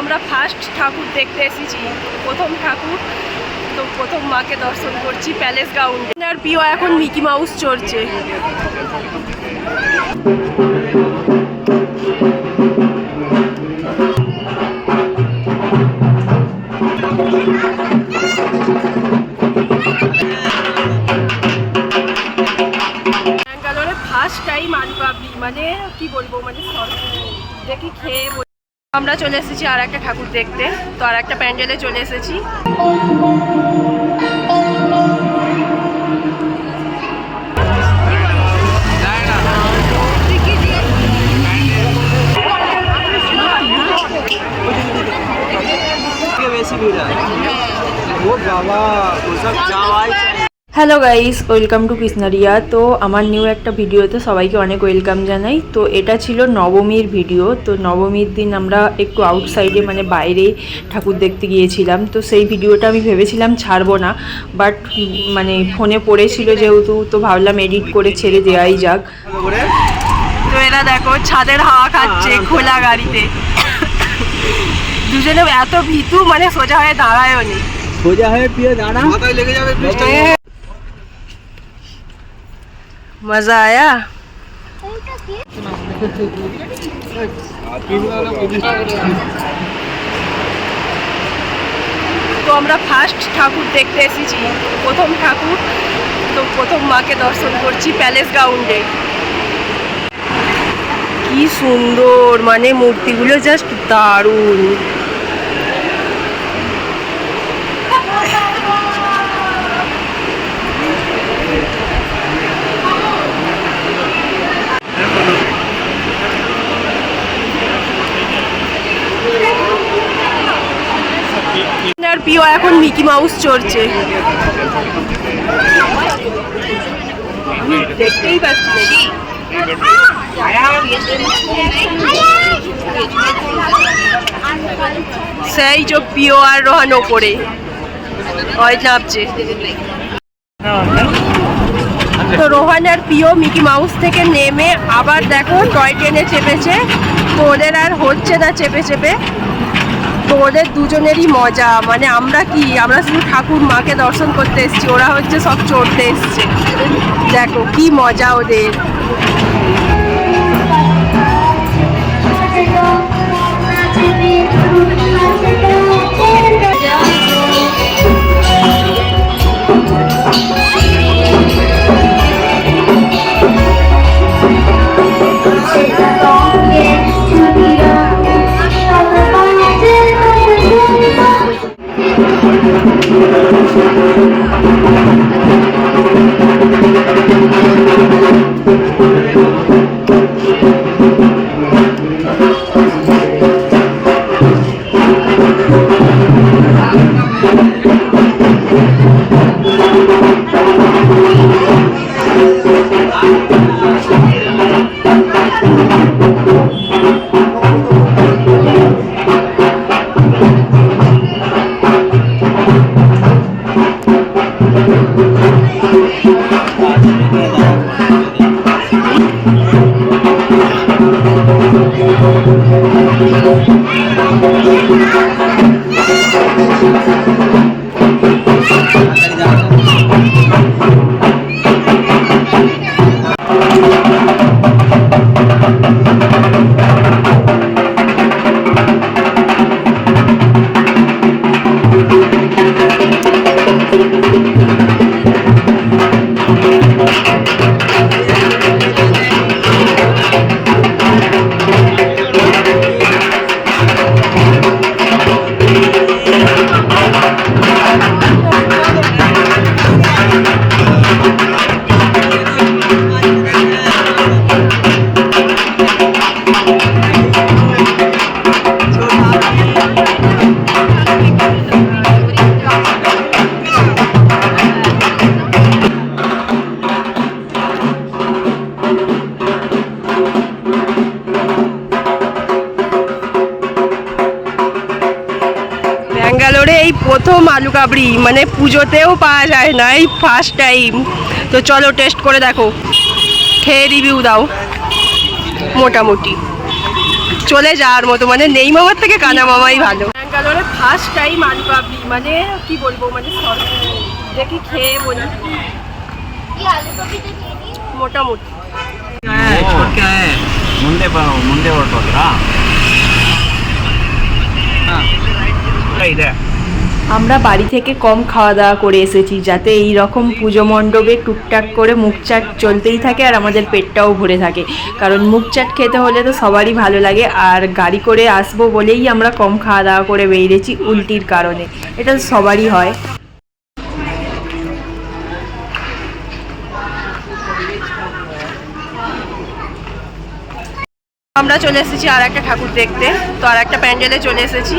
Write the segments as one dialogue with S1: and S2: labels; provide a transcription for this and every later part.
S1: আমরা ফার্স্ট ঠাকুর দেখতে এসেছি। প্রথম ঠাকুর, তো প্রথম মাকে দর্শন করছি প্যালেস গ্রাউন্ডে আর প্রিয় এখন মিকি মাউস চড়ছে। ফার্স্ট টাইম আলু মানে কি বলব মানে দেখি খেয়ে আমরা চলে এসেছি আর একটা ঠাকুর দেখতে তো আর একটা প্যান্ডেলে চলে এসেছি।
S2: ও বাবা ওসব যাওয়াই
S3: hello guys welcome to Krishnaria তো আমার নিউ একটা ভিডিওতে সবাইকে অনেক ওয়েলকাম জানাই। তো এটা ছিল নবমীর ভিডিও তো নবমীর দিন আমরা একটু আউটসাইডে মানে বাইরে ঠাকুর দেখতে গিয়েছিলাম। তো সেই ভিডিওটা আমি ভেবেছিলাম ছাড়বো না। বাট মানে ফোনে পড়েছিল যেহেতু তো ভাবলাম এডিট করে ছেড়ে দেওয়াই যাক।
S1: তো এরা দেখো ছাদের হাওয়া খাচ্ছে খোলা গাড়িতে। দুজনে এত ভীতু মানে সোজা হয়ে দাঁড়ায়ও নি
S2: সোজা হয়ে পিয়ে দাঁড়া। মাথায় লেগে যাবে
S1: মজা আয়া তো আমরা ফার্স্ট ঠাকুর দেখতে এসেছি প্রথম ঠাকুর তো প্রথম মাকে দর্শন করছি প্যালেস গ্রাউন্ডে কি সুন্দর মানে মূর্তিগুলো জাস্ট দারুণ আর প্রিয় এখন মিকি মাউস চড়ছে। দেখতেই সেই যে প্রিয় আর রোহান ওপরে। ওই নামছে তো রোহান আর প্রিয় মিকি মাউস থেকে নেমে আবার দেখো টয় ট্রেনে চেপেছে। তো ওদের আর হচ্ছে না চেপে চেপে। তো ওদের দুজনেরই মজা মানে আমরা কি? আমরা শুধু ঠাকুর মাকে দর্শন করতে এসছি, ওরা হচ্ছে সব চড়তে এসছে। দেখো, কি মজা ওদের। Thank you. ব্যাঙ্গালোরে এই প্রথম আলু কাবড়ি মানে পুজোতেও পাওয়া যায় না এই ফার্স্ট টাইম তো চলো টেস্ট করে দেখো খেয়ে রিভিউ দাও মোটামুটি চলে যাওয়ার মতো মানে নেই মামার থেকে কানা মামাই ভালো ব্যাঙ্গালোরে ফার্স্ট টাইম আলু কাবলি মানে কি বলবো মানে সর- দেখি খেয়ে বলি মোটামুটি
S2: ಓಕೆ ಮುಂದೆ ಬ ಮುಂದೆ ಹೊರಟೋದ್ರಾ ಹಾಂ ಇದೆ
S3: আমরা বাড়ি থেকে কম খাওয়া দাওয়া করে এসেছি, যাতে এই রকম পুজো মণ্ডপে টুকটাক করে মুখ চাট চলতেই থাকে আর আমাদের পেটটাও ভরে থাকে। কারণ মুখ চাট খেতে হলে তো সবারই ভালো লাগে, আর গাড়ি করে আসব বলেই আমরা কম খাওয়া দাওয়া করে বেরিয়েছি উল্টির কারণে। এটা তো সবারই হয়।
S1: আমরা চলে এসেছি আর একটা ঠাকুর দেখতে, তো আর একটা প্যান্ডেলে চলে এসেছি।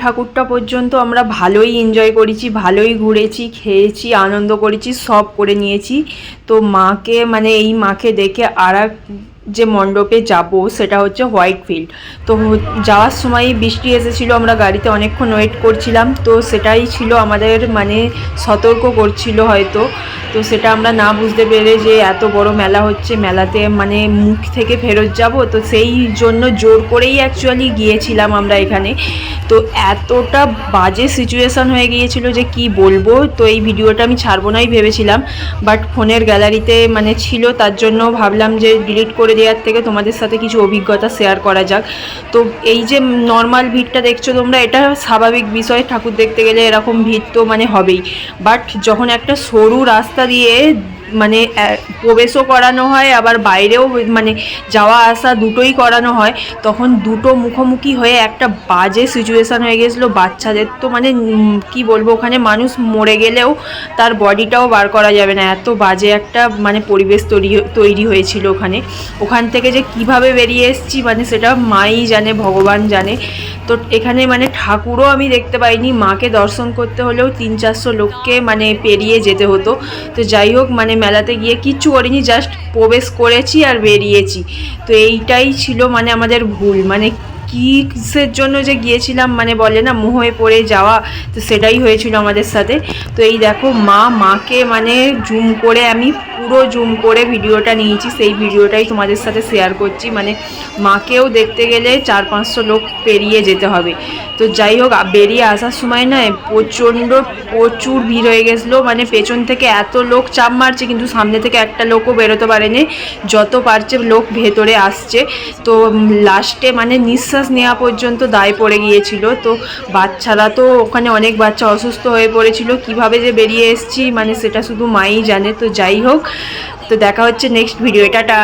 S3: ঠাকুরটা পর্যন্ত আমরা ভালোই এনজয় করেছি, ভালোই ঘুরেছি, খেয়েছি, আনন্দ করেছি, সব করে নিয়েছি। তো মাকে মানে এই মাকে দেখে আর যে মণ্ডপে যাব, সেটা হচ্ছে হোয়াইট ফিল্ড। তো যাওয়ার সময় বৃষ্টি এসেছিল, আমরা গাড়িতে অনেকক্ষণ ওয়েট করছিলাম। তো সেটাই ছিল আমাদের মানে সতর্ক করছিল হয়তো। তো সেটা আমরা না বুঝতে পেরে যে এত বড় মেলা হচ্ছে, মেলাতে মানে মুখ থেকে ফেরত যাব, তো সেই জন্য জোর করেই অ্যাকচুয়ালি গিয়েছিলাম আমরা এখানে। তো এতটা বাজে সিচুয়েশন হয়ে গিয়েছিল যে কি বলব, তো এই ভিডিওটা আমি ছাড়বো নাই ভেবেছিলাম। বাট ফোনের গ্যালারিতে মানে ছিল, তার জন্য ভাবলাম যে ডিলিট করে দেওয়ার থেকে তোমাদের সাথে কিছু অভিজ্ঞতা শেয়ার করা যাক। তো এই যে নর্মাল ভিড়টা দেখছ তোমরা, এটা স্বাভাবিক বিষয়, ঠাকুর দেখতে গেলে এরকম ভিড় তো মানে হবেই। বাট যখন একটা সরু রাস্তা দিয়ে মানে প্রবেশও করানো হয়, আবার বাইরেও মানে যাওয়া আসা দুটোই করানো হয়। তখন দুটো মুখোমুখি হয়ে একটা বাজে সিচুয়েশান হয়ে গেছিল। বাচ্চাদের তো মানে কি বলব, ওখানে মানুষ মরে গেলেও তার বডিটাও বার করা যাবে না। এত বাজে একটা মানে পরিবেশ তৈরি তৈরি হয়েছিল ওখানে। ওখান থেকে যে কীভাবে বেরিয়ে এসেছি মানে সেটা মাই জানে, ভগবান জানে। তো এখানে মানে ঠাকুরও আমি দেখতে পাইনি। মাকে দর্শন করতে হলেও তিন চারশো লোককে মানে পেরিয়ে যেতে হতো। তো যাই হোক মানে মেলাতে গিয়ে কিচ্ছু করিনি জাস্ট প্রবেশ করেছি আর বেরিয়েছি। তো এইটাই ছিল মানে আমাদের ভুল মানে কিসের জন্য যে গিয়েছিলাম মানে বলে না, মোহে পড়ে যাওয়া, তো সেটাই হয়েছিল আমাদের সাথে। তো এই দেখো, মা, মাকে মানে জুম করে আমি পুরো জুম করে ভিডিওটা নিয়েছি, সেই ভিডিওটাই তোমাদের সাথে শেয়ার করছি। মানে মাকেও দেখতে গেলে চার পাঁচশো লোক পেরিয়ে যেতে হবে। তো যাই হোক বেরিয়ে আসার সময় না, প্রচণ্ড, প্রচুর ভিড় হয়ে গেছিল। মানে পেছন থেকে এত লোক চাপ মারছে, কিন্তু সামনে থেকে একটা লোকও বেরোতে পারেনি। যত পারছে, লোক ভেতরে আসছে। তো লাস্টে মানে নিঃশ্বাস নেওয়া পর্যন্ত দায় পড়ে গিয়েছিল। তো বাচ্চারা তো ওখানে অনেক বাচ্চা অসুস্থ হয়ে পড়েছিল। কীভাবে যে বেরিয়ে এসছি মানে সেটা শুধু মাই জানে। তো যাই হোক, তো দেখা হচ্ছে নেক্সট ভিডিও টাটা।